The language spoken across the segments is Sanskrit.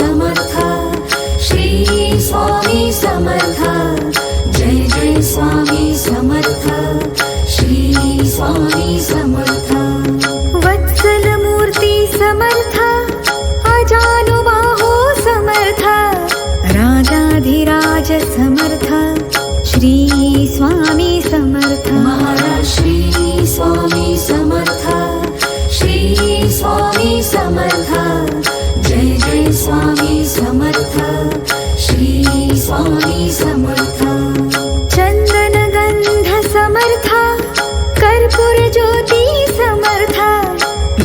समर्थ। श्री स्वामी समर्थ। जय जय स्वामी समर्थ। श्री स्वामी समर्थ। वत्सलमूर्ति समर्थ। अजानुबाहो समर्थ। राजाधिराज समर्थ। श्री स्वामी समर्थ स्वामी समर्थ कर्पूरज्योति समर्थ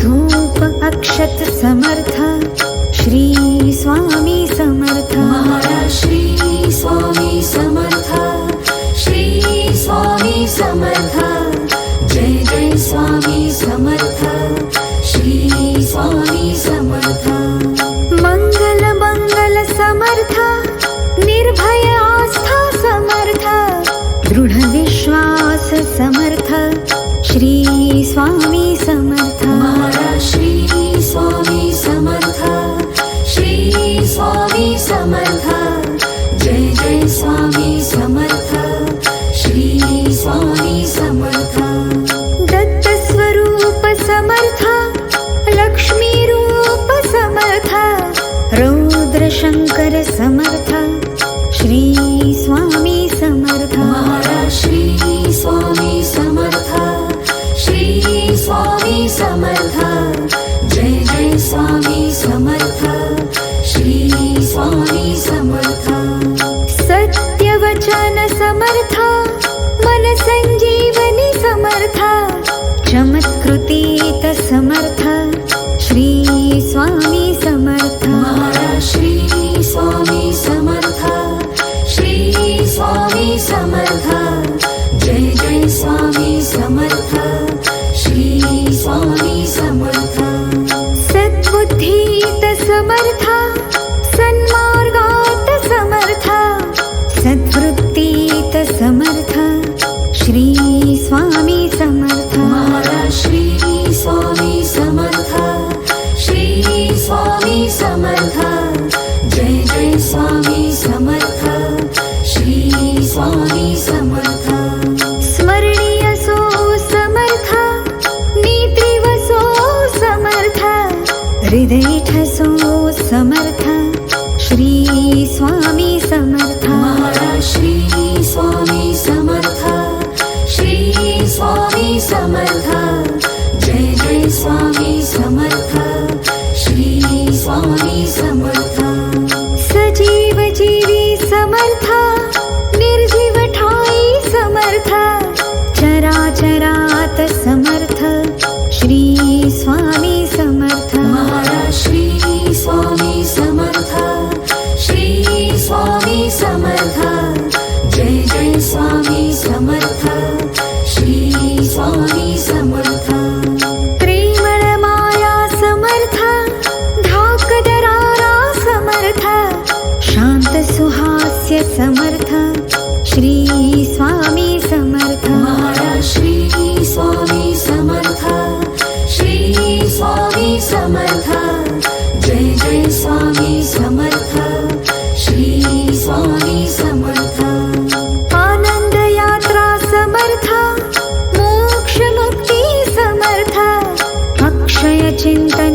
धूप अक्षत समर्थ श्री स्वामी समर्थ। श्री स्वामी समर्थ दृढविश्वास समर्थ श्री स्वामी समर्थ। महाराज श्री स्वामी समर्थ श्री स्वामी समर्थ। जय जय स्वामी समर्थ श्री स्वामी समर्थ। दत्तस्वरूप समर्थ लक्ष्मीरूप समर्थ रौद्रशङ्कर समर्थ समर्थ। श्री स्वामी समर्थ। श्री स्वामी समर्थ। श्री स्वामी समर्थ। जय जय स्वामी समर्थ। श्री स्वामी समर्थ। सजीव जीवी समर्थ समर्थ। जय जय स्वामी समर्थ। श्री स्वामी समर्थ। आनन्दयात्रा समर्थ। मोक्षमुक्ति समर्थ। अक्षयचिन्तन